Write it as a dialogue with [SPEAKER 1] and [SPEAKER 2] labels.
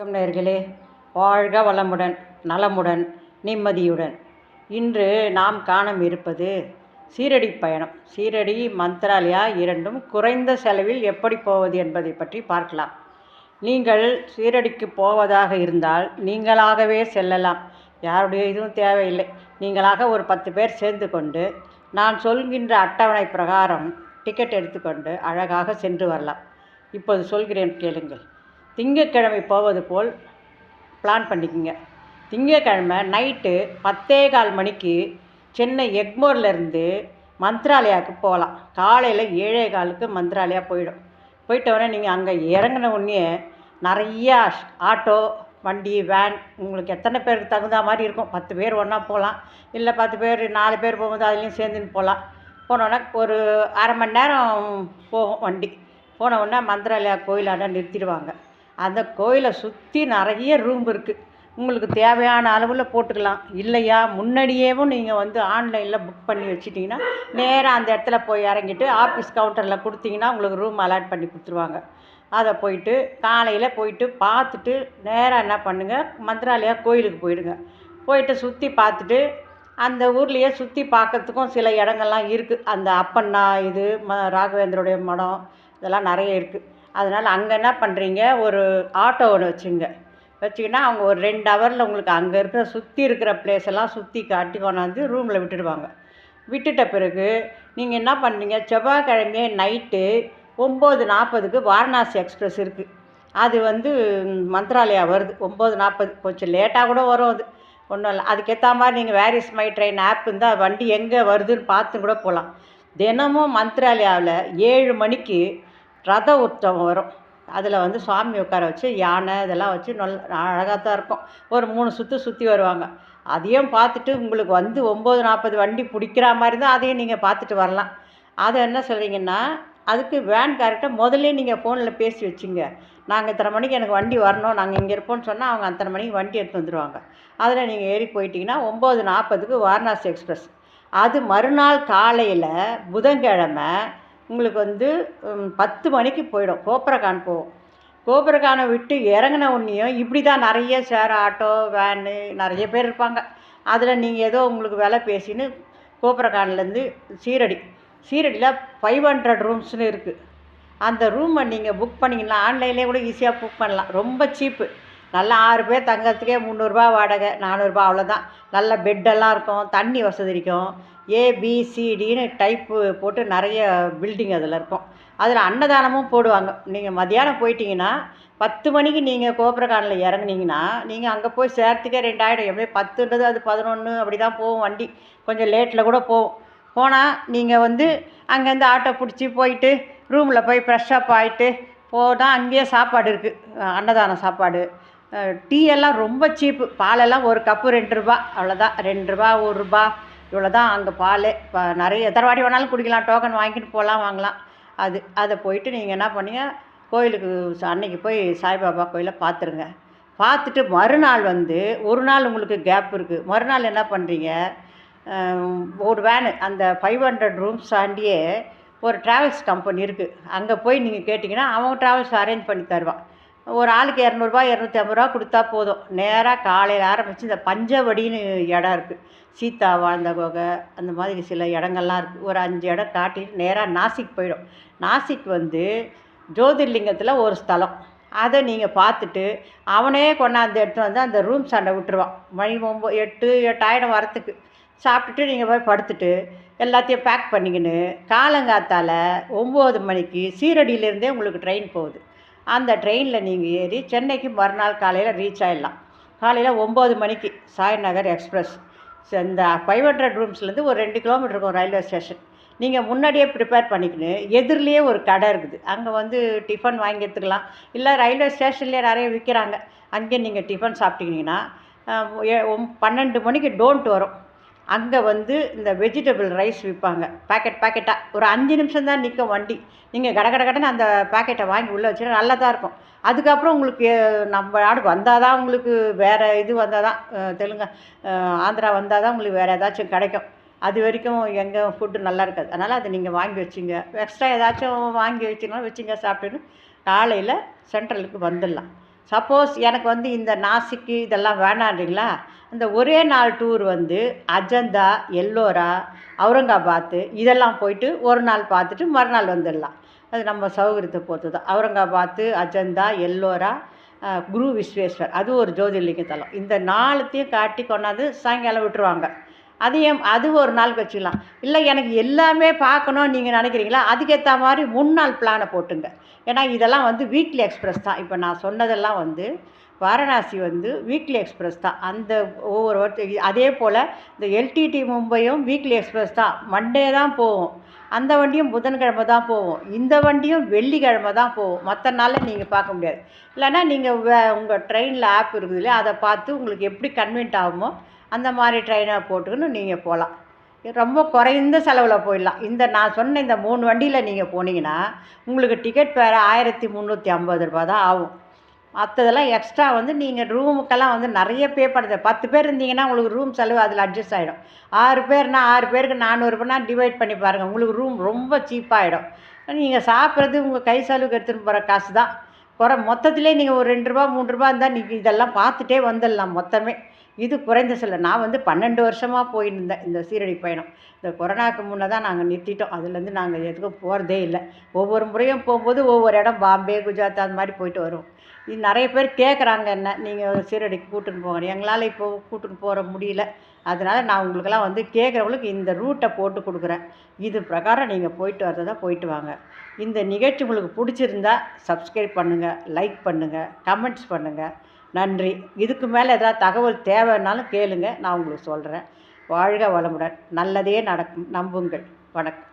[SPEAKER 1] வணக்கம் நேயர்களே. வாழ்க வளமுடன் நலமுடன் நிம்மதியுடன். இன்று நாம் காணம் இருப்பது சீரடி பயணம். சீரடி மந்த்ராலயா இரண்டும் குறைந்த செலவில் எப்படி போவது என்பதை பற்றி பார்க்கலாம். நீங்கள் சீரடிக்கு போவதாக இருந்தால் நீங்களாகவே செல்லலாம். யாருடைய இதுவும் தேவையில்லை. நீங்களாக ஒரு பத்து பேர் சேர்ந்து கொண்டு நான் சொல்கின்ற அட்டவணை பிரகாரம் டிக்கெட் எடுத்துக்கொண்டு அழகாக சென்று வரலாம். இப்போது சொல்கிறேன் கேளுங்கள். திங்கட்கிழமை போவது போல் பிளான் பண்ணிக்கோங்க. திங்கக்கிழமை நைட்டு பத்தே கால் மணிக்கு சென்னை எக்மோர்லேருந்து மந்த்ராலயாவுக்கு போகலாம். காலையில் ஏழே காலுக்கு மந்த்ராலயா போயிடும். போயிட்ட உடனே நீங்கள் அங்கே இறங்கின உடனே நிறையா ஆட்டோ வண்டி வேன் உங்களுக்கு எத்தனை பேருக்கு தகுந்த மாதிரி இருக்கும். பத்து பேர் ஒன்றா போகலாம். இல்லை பத்து பேர் நாலு பேர் போகும்போது அதுலேயும் சேர்ந்துன்னு போகலாம். போனோடனே ஒரு அரை மணி நேரம் போகும் வண்டி. போன உடனே மந்திராலயா கோயிலாண்ட நிறுத்திடுவாங்க. அந்த கோயிலை சுற்றி நிறைய ரூம் இருக்குது உங்களுக்கு தேவையான அளவில் போட்டுக்கலாம். இல்லையா? முன்னாடியேவும் நீங்கள் வந்து ஆன்லைனில் புக் பண்ணி வச்சிட்டிங்கன்னா நேராக அந்த இடத்துல போய் இறங்கிட்டு ஆஃபீஸ் கவுண்டரில் கொடுத்தீங்கன்னா உங்களுக்கு ரூம் அலாட் பண்ணி கொடுத்துருவாங்க. அதை போயிட்டு காலையில் போயிட்டு பார்த்துட்டு நேராக என்ன பண்ணுங்கள் மந்திராலயா கோயிலுக்கு போயிடுங்க. போயிட்டு சுற்றி பார்த்துட்டு அந்த ஊர்லேயே சுற்றி பார்க்கறதுக்கும் சில இடங்கள்லாம் இருக்குது அந்த அப்பண்ணா இது ம ராகவேந்தருடைய மடம் இதெல்லாம் நிறைய இருக்குது அதனால் அங்கே என்ன பண்ணுறீங்க ஒரு ஆட்டோ ஒன்று வச்சுங்க. வச்சிங்கன்னா அவங்க ஒரு ரெண்டு ஹவரில் உங்களுக்கு அங்கே இருக்கிற சுற்றி இருக்கிற ப்ளேஸ் எல்லாம் சுற்றி காட்டி கொண்டாந்து ரூமில் விட்டுடுவாங்க. விட்டுட்ட பிறகு நீங்கள் என்ன பண்ணுறீங்க செவ்வாய்க்கிழமையே நைட்டு ஒம்பது நாற்பதுக்கு வாரணாசி எக்ஸ்பிரஸ் இருக்குது அது வந்து மந்த்ராலயா வருது. ஒம்பது நாற்பது கொஞ்சம் லேட்டாக கூட வரும் அது. ஒன்றும் இல்லை. அதுக்கேற்ற மாதிரி நீங்கள் வேரிஸ் மை ட்ரெயின் ஆப் இருந்தால் வண்டி எங்கே வருதுன்னு பார்த்து கூட போகலாம் தினமும் மந்த்ராலயாவில் ஏழு மணிக்கு ரத உற்சவம் வரும். அதில் வந்து சுவாமி உட்கார வச்சு யானை இதெல்லாம் வச்சு நல்ல அழகாக தான் இருக்கும். ஒரு மூணு சுற்று சுற்றி வருவாங்க. அதையும் பார்த்துட்டு உங்களுக்கு வந்து ஒம்பது நாற்பது வண்டி பிடிக்கிற மாதிரி தான் அதையும் நீங்கள் பார்த்துட்டு வரலாம். அதை என்ன சொல்கிறீங்கன்னா அதுக்கு வேன் கார்கிட்ட முதல்ல நீங்கள் ஃபோனில் பேசி வச்சுங்க. நாங்கள் இத்தனை மணிக்கு எனக்கு வண்டி வரணும் நாங்கள் இங்கே இருப்போம்னு சொன்னால் அவங்க அத்தனை மணிக்கு வண்டி எடுத்து வந்துடுவாங்க அதில் நீங்கள் ஏறி போயிட்டீங்கன்னா ஒம்பது நாற்பதுக்கு வாரணாசி எக்ஸ்பிரஸ். அது மறுநாள் காலையில் புதன்கிழமை உங்களுக்கு வந்து பத்து மணிக்கு போயிடும். கோபுரகான் போவோம் கோபுரகானை விட்டு இறங்கின உடனேயும் இப்படி தான் நிறைய ஷேர் ஆட்டோ வேனு நிறைய பேர் இருப்பாங்க. அதில் நீங்கள் ஏதோ உங்களுக்கு விலை பேசின்னு கோபுரகான்லேருந்து சீரடி. சீரடியில் ஃபைவ் ஹண்ட்ரட் ரூம்ஸ்னு இருக்குது அந்த ரூமை நீங்கள் புக் பண்ணிங்கன்னா ஆன்லைன்லேயே கூட ஈஸியாக புக் பண்ணலாம். ரொம்ப சீப்பு நல்லா ஆறு பேர் தங்கிறதுக்கே முந்நூறுரூபா வாடகை நானூறுரூபா அவ்வளோதான் நல்ல பெட்டெல்லாம் இருக்கும் தண்ணி வசதி இருக்கும். ஏபிசிடின்னு டைப்பு போட்டு நிறைய பில்டிங் அதில் இருக்கும். அதில் அன்னதானமும் போடுவாங்க. நீங்கள் மதியானம் போயிட்டீங்கன்னா பத்து மணிக்கு நீங்கள் கோபுரக்கானில் இறங்குனீங்கன்னா நீங்கள் அங்கே போய் சேர்த்துக்கே ரெண்டாயிரம். எப்படியும் பத்துன்றது அது பதினொன்று அப்படி தான் போகும் வண்டி. கொஞ்சம் லேட்டில் கூட போகும். போனால் நீங்கள் வந்து அங்கேருந்து ஆட்டோ பிடிச்சி போயிட்டு ரூமில் போய் ஃப்ரெஷ்ஷப் ஆகிட்டு போனால் அங்கேயே சாப்பாடு இருக்குது அன்னதானம் சாப்பாடு. டீ எல்லாம் ரொம்ப சீப்பு பாலெல்லாம் ஒரு கப்பு ரெண்டு ரூபா அவ்வளோதான் ரெண்டு ரூபா ஒரு ரூபா இவ்வளோ தான் அங்கே பால் இப்போ நிறைய எத்தனை வாட்டி வேணாலும் குடிக்கலாம். டோக்கன் வாங்கிட்டு போகலாம் வாங்கலாம். அது அதை போயிட்டு நீங்கள் என்ன பண்ணீங்க கோயிலுக்கு அன்னைக்கு போய் சாய்பாபா கோயிலை பார்த்துருங்க. பார்த்துட்டு மறுநாள் வந்து ஒரு நாள் உங்களுக்கு கேப் இருக்குது மறுநாள் என்ன பண்ணுறீங்க ஒரு வேனு அந்த ஃபைவ் ஹண்ட்ரட் ரூம்ஸ் தாண்டியே ஒரு ட்ராவல்ஸ் கம்பெனி இருக்குது அங்கே போய் நீங்கள் கேட்டிங்கன்னா அவங்க ட்ராவல்ஸ் அரேஞ்ச் பண்ணி தருவான். ஒரு ஆளுக்கு இரநூறுபா இரநூத்தி ஐம்பது ரூபா கொடுத்தா போதும். நேராக காலையில் ஆரம்பித்து இந்த பஞ்சவடின்னு இடம் இருக்குது சீதா வாழ்ந்த குகை அந்த மாதிரி சில இடங்கள்லாம் இருக்குது ஒரு அஞ்சு இடம் காட்டிட்டு நேராக நாசிக் போயிடும். நாசிக் வந்து ஜோதிர்லிங்கத்தில் ஒரு ஸ்தலம். அதை நீங்கள் பார்த்துட்டு அவனே கொண்டாந்து எடுத்து வந்து அந்த ரூம் சண்டை விட்டுருவான். மணி ஒம்பது எட்டு எட்டாயிரம் வரத்துக்கு. சாப்பிட்டுட்டு நீங்கள் போய் படுத்துட்டு எல்லாத்தையும் பேக் பண்ணிக்கின்னு காலங்காத்தால் ஒம்பது மணிக்கு சீரடியிலேருந்தே உங்களுக்கு ட்ரெயின் போகுது. அந்த ட்ரெயினில் நீங்கள் ஏறி சென்னைக்கு மறுநாள் காலையில் ரீச் ஆகிடலாம் காலையில் ஒம்பது மணிக்கு சாய்நகர் எக்ஸ்பிரஸ் இந்த ஃபைவ் ஹண்ட்ரட் ரூம்ஸ்லேருந்து ஒரு ரெண்டு கிலோமீட்டர் இருக்கும் ரயில்வே ஸ்டேஷன் நீங்கள் முன்னாடியே ப்ரிப்பேர் பண்ணிக்கின்னு எதிர்லேயே ஒரு கடை இருக்குது. அங்கே வந்து டிஃபன் வாங்கி எடுத்துக்கலாம் இல்லை ரயில்வே ஸ்டேஷன்லேயே நிறைய விற்கிறாங்க அங்கேயே நீங்கள் டிஃபன் சாப்பிட்டீங்கன்னா பன்னெண்டு மணிக்கு டோன்ட் வரும். அங்கே வந்து இந்த வெஜிடபிள் ரைஸ் விற்பாங்க பேக்கெட் பேக்கெட்டாக ஒரு அஞ்சு நிமிஷம் தான் நிற்கும் வண்டி. நீங்கள் கட கட கடன்னு அந்த பேக்கெட்டை வாங்கி உள்ளே வச்சுன்னா நல்லா தான் இருக்கும். அதுக்கப்புறம் உங்களுக்கு நம்ம நாடு வந்தால் தான் உங்களுக்கு வேறு இது வந்தால் தான் தெலுங்கு ஆந்திரா வந்தால் தான் உங்களுக்கு வேறு ஏதாச்சும் கிடைக்கும். அது வரைக்கும் எங்கே ஃபுட்டு நல்லா இருக்காது. அதனால் அதை நீங்கள் வாங்கி வச்சுங்க. எக்ஸ்ட்ரா ஏதாச்சும் வாங்கி வச்சிங்கன்னா வச்சுங்க சாப்பிட்டுன்னு காலையில் சென்ட்ரலுக்கு வந்துடலாம். சப்போஸ் எனக்கு வந்து இந்த நாசிக்கு இதெல்லாம் வேணான்றீங்களா இந்த ஒரே நாள் டூர் வந்து அஜந்தா எல்லோரா அவுரங்காபாத்து இதெல்லாம் போயிட்டு ஒரு நாள் பார்த்துட்டு மறுநாள் வந்துடலாம். அது நம்ம சௌகரியத்தை பொறுத்து தான் அவுரங்காபாத்து அஜந்தா எல்லோரா குரு விஸ்வேஸ்வர். அது ஒரு ஜோதிர்லிங்க தலம். இந்த நாலுத்தையும் காட்டி கொண்டாந்து சாயங்காலம் விட்டுருவாங்க. அதையும் அது ஒரு நாள் வச்சுக்கலாம் இல்லை எனக்கு எல்லாமே பார்க்கணும் நீங்கள் நினைக்கிறீங்களா? அதுக்கேற்ற மாதிரி முன்னாள் பிளானை போட்டுங்க. ஏன்னா இதெல்லாம் வந்து வீக்லி எக்ஸ்பிரஸ் தான். இப்போ நான் சொன்னதெல்லாம் வந்து வாரணாசி வந்து வீக்லி எக்ஸ்பிரஸ் தான். அந்த ஒவ்வொரு வருஷம் அதே போல் இந்த எல்டிடி மும்பையும் வீக்லி எக்ஸ்பிரஸ் தான். மண்டே தான் போகும் அந்த வண்டியும் புதன்கிழமை தான் போகும் இந்த வண்டியும் வெள்ளிக்கிழமை தான் போகும் மற்ற நாளில் நீங்கள் பார்க்க முடியாது. இல்லைன்னா நீங்கள் உங்கள் ட்ரெயினில் ஆப் இருக்குது இல்லையா? அதை பார்த்து உங்களுக்கு எப்படி கன்வீன்ட் ஆகுமோ அந்த மாதிரி ட்ரெயினை போட்டுக்கின்னு நீங்கள் போகலாம் ரொம்ப குறைந்த செலவில் போயிடலாம். இந்த நான் சொன்ன இந்த மூணு வண்டியில் நீங்கள் போனீங்கன்னா உங்களுக்கு டிக்கெட் வேறு ஆயிரத்தி முந்நூற்றி ஐம்பது ரூபா தான் ஆகும். மற்றதெல்லாம் எக்ஸ்ட்ரா வந்து நீங்கள் ரூமுக்கெல்லாம் வந்து நிறைய பே பண்ணுறது பத்து பேர் இருந்தீங்கன்னா உங்களுக்கு ரூம் செலவு அதில் அட்ஜஸ்ட் ஆகிடும் ஆறு பேர்னா ஆறு பேருக்கு நானூறுபா டிவைட் பண்ணி பாருங்கள் உங்களுக்கு ரூம் ரொம்ப சீப்பாகிடும் நீங்கள் சாப்பிட்றது உங்கள் கை செலவுக்கு எடுத்துகிட்டு போகிற காசு தான். குறை மொத்தத்திலே நீங்கள் ஒரு ரெண்டு ரூபா மூணு ரூபா இருந்தால் நீங்கள் இதெல்லாம் பார்த்துட்டே வந்துடலாம் மொத்தமே. இது குறைந்த சில நான் வந்து பன்னெண்டு வருஷமாக போயிருந்தேன் இந்த சீரடி பயணம். இந்த கொரோனாவுக்கு முன்னே தான் நாங்கள் நிறுத்திட்டோம். அதுலேருந்து நாங்கள் எதுக்கும் போகிறதே இல்லை. ஒவ்வொரு முறையும் போகும்போது ஒவ்வொரு இடம் பாம்பே குஜராத் அந்த மாதிரி போயிட்டு வருவோம். இது நிறைய பேர் கேட்குறாங்க என்ன? நீங்கள் சீரடிக்கு கூட்டின்னு போங்க. எங்களால் இப்போ கூட்டுன்னு போகிற முடியல. அதனால் நான் உங்களுக்கெல்லாம் வந்து கேட்குறவங்களுக்கு இந்த ரூட்டை போட்டு கொடுக்குறேன். இது பிரகாரம் நீங்கள் போயிட்டு வரதா போயிட்டு வாங்க. இந்த நிகழ்ச்சி உங்களுக்கு பிடிச்சிருந்தா சப்ஸ்கிரைப் பண்ணுங்கள் லைக் பண்ணுங்கள் கமெண்ட்ஸ் பண்ணுங்கள் நன்றி. இதுக்கு மேலே எதாவது தகவல் தேவைன்னாலும் கேளுங்க. நான் உங்களுக்கு சொல்கிறேன் வாழ்க வளமுடன். நல்லதே நடக்கும். நம்புங்கள். வணக்கம்.